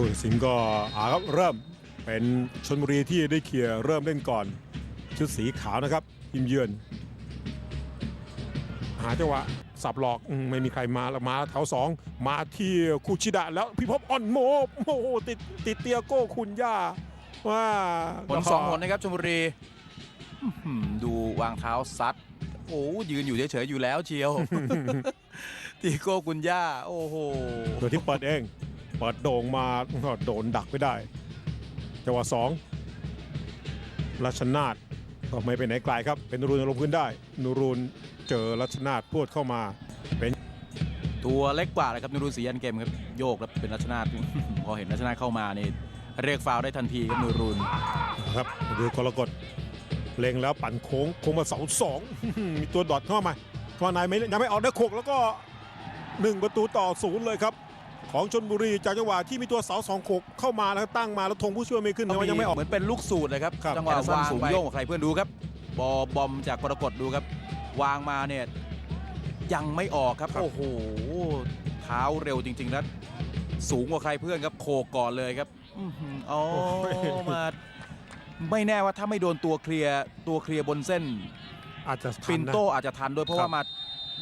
ผู้ตัดสินก็อาครับเริ่มเป็นชนบุรีที่ได้เคลียร์เริ่มเล่นก่อน ชุดสีขาวนะครับทีมเยือนหาจังหวะสับหลอกอืมไม่มีใครมาแล้วมาแถวสองมาที่คูชิดะแล้วพิภพอ่อนโมโอ้โหติดติดเตียโก้คุณย่าว่าผลสองผลนะครับชลบุรีอื้อหือดูวางเท้าซัดโอ้ยืนอยู่เฉยๆอยู่แล้วเชียวตีโก้กุญย่า โอ้โหโดยที่เปิดเอง เปิดโด่งมาก็โดนดักไม่ได้จังหวะสองรัชนาทก็ไม่ไปไหนไกลครับ เป็นนูรูนลงพื้นได้นูรูนเจอรัชนาทพวดเข้ามาตัวเล็กกว่าเลยครับนูรุนศรียันเกมครับโยกแล้วเป็นรัชนาทพอเห็นรัชนาทเข้ามานี่เรียกฟาวล์ได้ทันทีครับนูรุนนะครับดูกรกฎเล็งแล้วปั่นโค้งโค้งมาเสาสองมีตัวดอดเข้ามาเข้ามาในไม่ยังไม่ออกได้โขกแล้วก็หนึ่งประตูต่อศูนย์เลยครับ ของชนบุรีจากจังหวะที่มีตัวเสาสองโขกเข้ามาแล้วตั้งมาแล้วธงผู้ช่วยไม่ขึ้นแต่ว่ายังไม่ออก เหมือนเป็นลูกสูตรเลยครับครับ จังหวะแอลสันวางสูงไปโยโยกกกับใครเพื่อนดูครับบอบอมจากกรกฎดูครับ วางมาเนี่ยยังไม่ออกครับครับ โอ้โหเท้าเร็วจริงๆแล้วสูงกว่าใครเพื่อนครับโขกก่อนเลยครับอื้อหืออ๋อมาไม่แน่ว่าถ้าไม่โดนตัวเคลียร์ตัวเคลียร์บนเส้น อาจจะทัปินนะ โตอาจจะทันด้วยเพราะครับว่ามา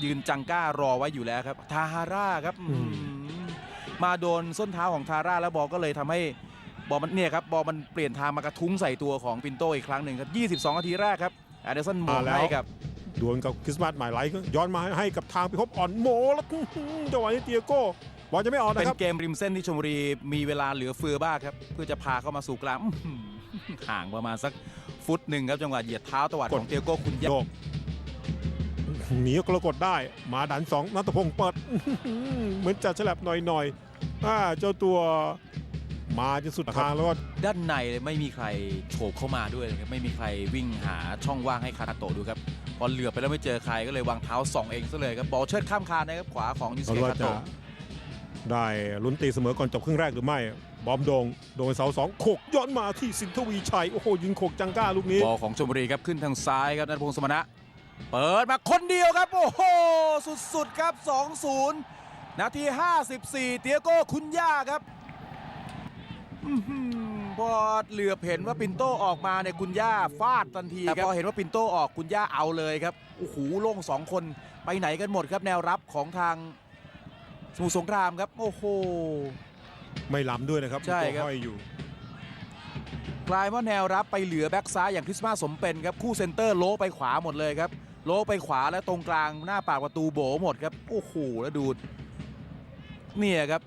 ยืนจังก้ารอไว้อยู่แล้วครับ ทาฮาร่าครับอืม อื้อหือ มาโดนส้นเท้าของทาร่าแล้วบอลก็เลยทำให้บอลมันเนี่ยครับบอลมันเปลี่ยนทางมากระทุ้งใส่ตัวของปินโตอีกครั้งหนึ่งครับ 22 นาทีแรกครับแอเดอร์สันมองให้กับดวลกับคริสต์มาสหมายไหลก็ย้อนมาให้กับทางพิภพอ่อนโมแล้วอื้อหือจังหวะนี้เตียโก้บอลจะไม่ออกเป็นะนครับเกมริมเส้นที่ชมบุรีมีเวลาเหลือเฟือบ้างครับเพื่อจะพาเข้ามาสู่กลางอื้อหือห่างประมาณสักฟุตหนึ่งครับจังหวะเหยียดเท้าตวัดของเตียโก้คุณยะโยก หนีกรกฎได้มาดันสองนัทพงศ์เปิดอื้อหือเหมือนจะฉลับหน่อยๆอ่าเจ้าตัวมาจนสุดทางแล้วก็ด้านในไม่มีใครโฉบเข้ามาด้วยนะครับไม่มีใครวิ่งหาช่องว่างให้คานาโตะดูครับพอเหลือบไปแล้วไม่เจอใครก็เลยวางเท้าส่องเองซะเลยครับบอลเชิดข้ามคานนะครับขวาของยูสเขาเกะว่าคาจะโตะได้ลุ้นตีเสมอก่อนจบครึ่งแรกหรือไม่บอมโดงโดนเสาสองโขกย้อนมาที่สินทวีชัยโอ้โหยิงโขกจังก้าลูกนี้บอลของชมบุรีครับขึ้นทางซ้ายครับนัทพงศ์สมณะ เปิดมาคนเดียวครับ โอ้โห สุดๆครับ 2-0 นาที 54 เตียโก้คุณย่าครับอื้อหือพอเหลือบเห็นว่าปินโตออกมาเนี่ยคุณย่าฟาดทันทีครับพอเห็นว่าปินโตออกคุณย่าเอาเลยครับโอ้โหโล่งสองคนไปไหนกันหมดครับแนวรับของทางสมุทรสงครามครับ โอ้โห ไม่ล้ำด้วยนะครับใช่มีตัวครับห้อยอยู่ กลายว่าแนวรับไปเหลือแบ็กซ้ายอย่างคริสต์มาสสมเป็นครับ คู่เซนเตอร์โลไปขวาหมดเลยครับ โลไปขวาแล้วตรงกลางหน้าปากประตูโบหมดครับ โอ้โหแล้วดูเนี่ยครับ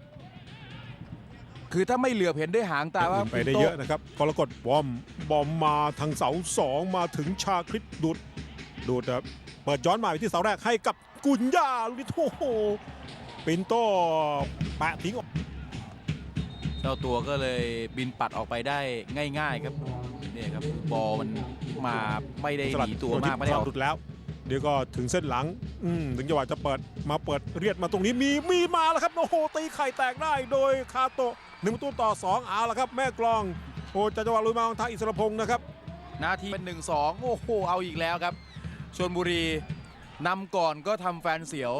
คือถ้าไม่เหลือบเห็นด้วยหางตาว่าไปได้เยอะนะครับกรกฎบอมบอมมาทางเสาสองมาถึงชาคริตดูดดูดครับเปิดย้อนมาไปที่เสาแรกให้กับกุญญาลูกนี้โอ้โหปินโตแปะทิ้งออก จ้าตัวก็เลยบินปัดออกไปได้ง่าย ๆ ครับเนี่ยครับบอลมันมาไม่ได้หนีตัวมากไม่ได้ออกดุดแล้ว เดี๋ยวก็ถึงเส้นหลังอืมถึงจังหวะจะเปิดมาเปิดเรียดมาตรงนี้มีมีมาแล้วครับโอ้โหตีไข่แตกได้โดยคาโตะหนึ่งประตูต่อสองเอาละครับ แม่กลองโอ้จากจังหวะลุยมาของทางอิสรพงศ์นะครับนาทีเป็นหนึ่งสองโอ้โห เอาอีกแล้วครับชนบุรีนำก่อนก็ทำแฟนเสียว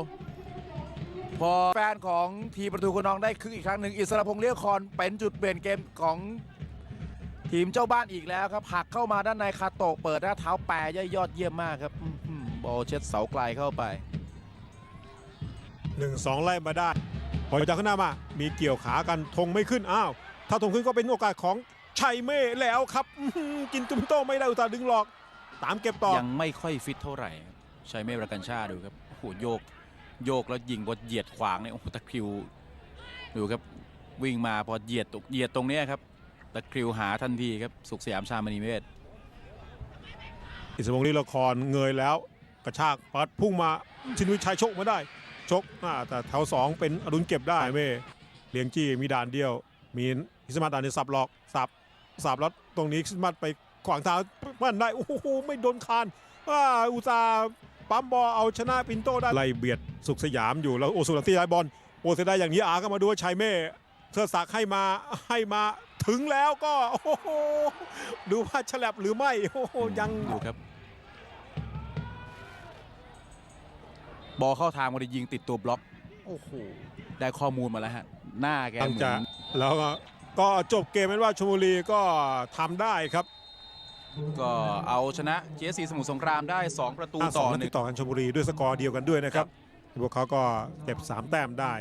พอแฟนของทีมประตูคนน้องได้คึกอีกครั้งหนึ่งอิสระพงษ์เลี้ยวคอนเป็นจุดเปลี่ยนเกมของทีมเจ้าบ้านอีกแล้วครับหักเข้ามาด้านในคาโตะเปิดหน้าเท้าแปรย่อยยอดเยี่ยมมากครับอื้อหือบอลเช็ดเสาไกลเข้าไป1 2ไล่มาได้พอจากข้างหน้ามา มีเกี่ยวขากันธงไม่ขึ้นอ้าว ถ้าธงขึ้นก็เป็นโอกาสของชัยเม่แล้วครับอื้อหือกินจุมโต้ไม่ได้อุตส่าห์ดึงหลอก ตามเก็บต่อยังไม่ค่อยฟิตเท่าไหร่ครับใช้เมฆประกันชาดูครับโอ้โหโยก โยกแล้วยิงบอเหยียดขวางเนี่ยโอ้ตะคริวดูครับวิ่งมาพอเหยียดตกเหยียดตรงนี้ครับตะคริวหาทันทีครับสุขสยามชามณีเวศอิสระพงศ์ลีละครเงยแล้วกระชากปัดพุ่งมาชินวิชัยชกมาได้ ชกแต่แถวสองเป็นอรุณเก็บได้เม่เลียงจี้มีด่านเดียว มีอิสมาดานในสับหลอกสับสับแล้วตรงนี้อิสมาไปขวางทางมันได้โอ้โหไม่โดนคานว่าอุตส่า ปั๊มบอลเอาชนะปินโตได้ไล่เบียดสุขสยามอยู่แล้วโอสุนันตีได้บอลโอเสียดายอย่างนี้อาก็มาดูว่าชัยเม่เสื้อสักดิ์ให้มาให้มาถึงแล้วก็โอ้โหดูว่าฉลับหรือไม่โอ้โหยังดูครับ บอลเข้าทางมาได้ยิงติดตัวบล็อกโอ้โหได้ข้อมูลมาแล้วฮะหน้าแกตั้งเหมืจะอนแล้วก็ก็จบเกมเป็นว่าชลบุรีก็ทำได้ครับ ก็เอาชนะเจสีสมุทรสงครามได้ 2 ประตูอะสต่อองนัดหนึ่ติงดต่อกันชลบุรีด้วยสกอร์เดียวกันด้วยนะครับพวกเขาก็เก็บ 3 แต้มได้